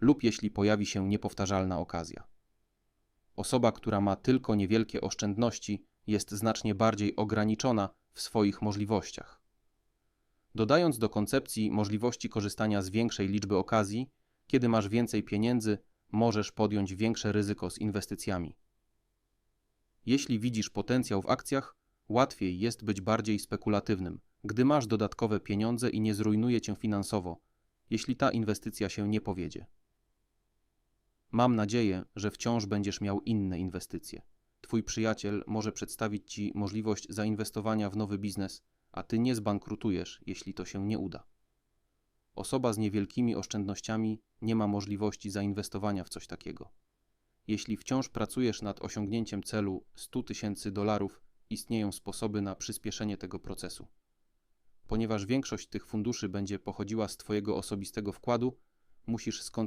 lub jeśli pojawi się niepowtarzalna okazja. Osoba, która ma tylko niewielkie oszczędności, jest znacznie bardziej ograniczona w swoich możliwościach. Dodając do koncepcji możliwości korzystania z większej liczby okazji, kiedy masz więcej pieniędzy, możesz podjąć większe ryzyko z inwestycjami. Jeśli widzisz potencjał w akcjach, łatwiej jest być bardziej spekulatywnym, gdy masz dodatkowe pieniądze i nie zrujnuje cię finansowo, jeśli ta inwestycja się nie powiedzie. Mam nadzieję, że wciąż będziesz miał inne inwestycje. Twój przyjaciel może przedstawić Ci możliwość zainwestowania w nowy biznes, a Ty nie zbankrutujesz, jeśli to się nie uda. Osoba z niewielkimi oszczędnościami nie ma możliwości zainwestowania w coś takiego. Jeśli wciąż pracujesz nad osiągnięciem celu 100 tysięcy dolarów, istnieją sposoby na przyspieszenie tego procesu. Ponieważ większość tych funduszy będzie pochodziła z Twojego osobistego wkładu, musisz skoncentrować